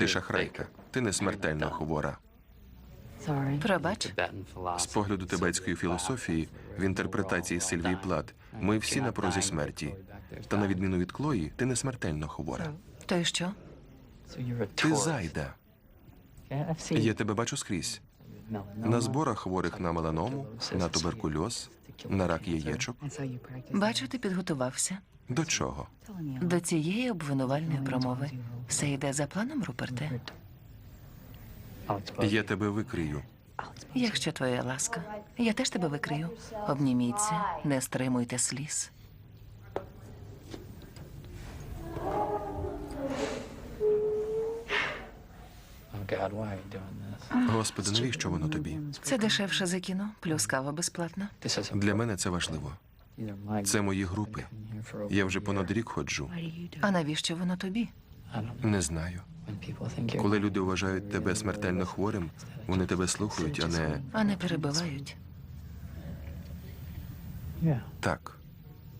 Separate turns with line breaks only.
Ти шахрайка. Ти не смертельно хвора.
Пробач,
З погляду тибетської філософії в інтерпретації Сильвії Плат ми всі на порозі смерті. Та на відміну від Клої, ти не смертельно хвора.
то й що?
Ти зайда. Я тебе бачу скрізь. На зборах хворих на меланому, на туберкульоз, на рак яєчок.
Бачу, ти підготувався
До чого?
до цієї обвинувальної промови. Все йде за планом, Руперте.
Я тебе викрию.
Якщо твоя ласка, я теж тебе викрию. Обніміться, не стримуйте сліз.
Господи, навіщо воно тобі?
Це дешевше за кіно, плюс кава безплатна.
Для мене це важливо. Це мої групи. Я вже понад рік ходжу.
А навіщо воно тобі?
Не знаю. Коли люди вважають тебе смертельно хворим, вони тебе слухають, а не
А не перебивають.
так.